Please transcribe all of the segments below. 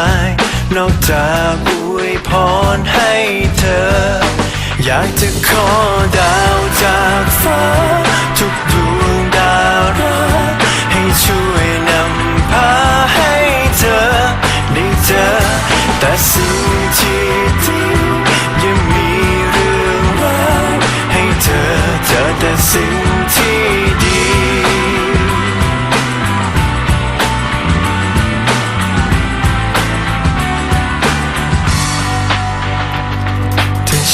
าย นอกจากอวยพรให้เธอ อยากจะขอได้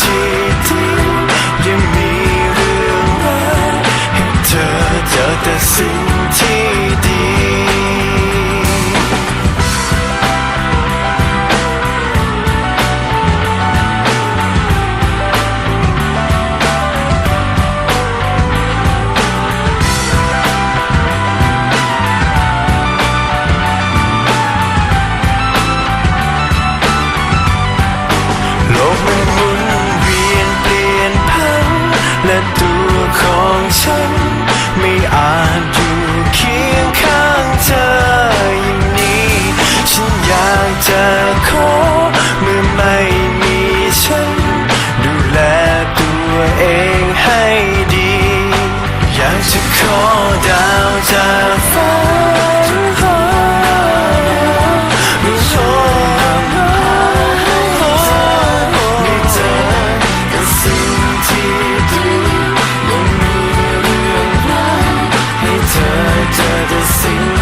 TT, give me ฉัน ไม่อาจอยู่เคียงข้างเธออย่างนี้ ฉันอยากจะขอเมื่อไม่มีฉัน ดูแลตัวเองให้ดี อยากจะขอดาวจา turn to the sea.